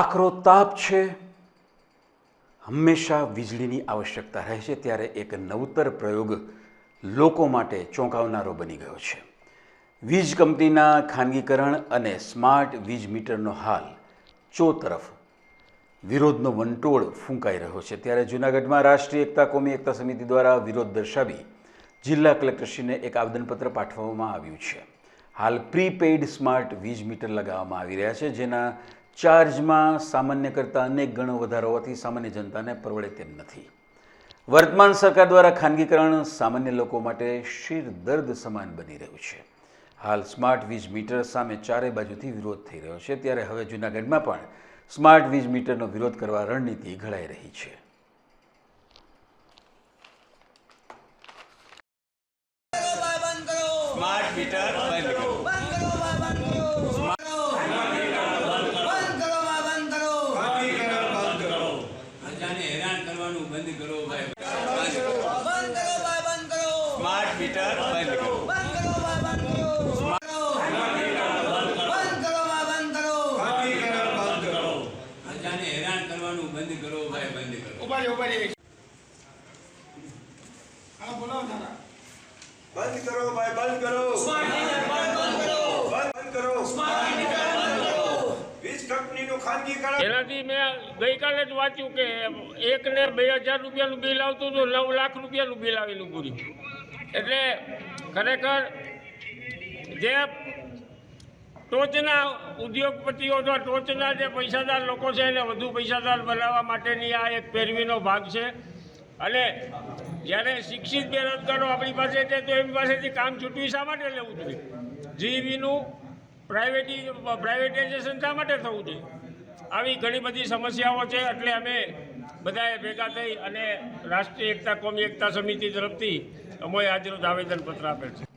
આકરો તાપ છે. હંમેશા વીજળીની આવશ્યકતા રહે છે ત્યારે એક નવતર પ્રયોગ લોકો માટે ચોંકાવનારો બની ગયો છે. વીજ કંપનીના ખાનગીકરણ અને સ્માર્ટ વીજ મીટરનો હાલ ચો તરફ વિરોધનો વંટોળ ફૂંકાઈ રહ્યો છે. ત્યારે જૂનાગઢમાં રાષ્ટ્રીય એકતા કોમી એકતા સમિતિ દ્વારા વિરોધ દર્શાવી જિલ્લા કલેક્ટરશ્રીને એક આવેદનપત્ર પાઠવવામાં આવ્યું છે. હાલ પ્રીપેઇડ સ્માર્ટ વીજ મીટર લગાવવામાં આવી રહ્યા છે, જેના ચાર્જમાં સામાન્ય કરતાં અનેક ગણો વધારો હોવાથી સામાન્ય જનતાને પરવડે તેમ નથી. વર્તમાન સરકાર દ્વારા ખાનગીકરણ સામાન્ય લોકો માટે શિર દર્દ સમાન બની રહ્યું છે. હાલ સ્માર્ટ વીજ મીટર સામે ચારે બાજુથી વિરોધ થઈ રહ્યો છે, ત્યારે હવે જૂનાગઢમાં પણ સ્માર્ટ વીજ મીટરનો વિરોધ કરવા રણનીતિ ઘડાઈ રહી છે. સ્માર્ટ મીટર બંધ કરો બંધ કરો બંધ કરો બંધ કરો બંધ કરો બંધ કરો પ્રજાને હેરાન કરવાનું બંધ કરો ભાઈ. બંધ કરો. ભાઈ બંધ કરો. સ્માર્ટ મીટર બંધ કરો બંધ કરો ભાઈ બંધ કરો. બંધ કરો ભાઈ બંધ કરો બંધ કરો પ્રજાને હેરાન બંધ કરો ભાઈ બંધ કરો બંધ કરો ભાઈ બંધ કરો બંધ કરો વીજ કંપનીનું ખાનગીકરણ એનાથી મેં ગઈકાલે જ વાંચ્યું કે એકને બે હજાર રૂપિયાનું બિલ આવતું હતું, નવ લાખ રૂપિયાનું બિલ આવેલું પૂરી. એટલે ખરેખર જે ટોચના ઉદ્યોગપતિઓ અથવા ટોચના જે પૈસાદાર લોકો છે એને વધુ પૈસાદાર બનાવવા માટેની આ એક પેરવીનો ભાગ છે. અને જ્યારે શિક્ષિત બેરોજગારો આપણી પાસે છે, તો એમની પાસેથી કામ છૂટવી શા માટે લેવું જોઈએ? જીવીનું પ્રાઇવેટી પ્રાઇવેટાઇઝેશન શા માટે થવું જોઈએ? આવી ઘણી બધી સમસ્યાઓ છે, એટલે અમે બધાએ ભેગા થઈ અને રાષ્ટ્રીય એકતા, કોમી એકતા સમિતિ તરફથી અમોએ આજનું આવેદનપત્ર આપેલ છે.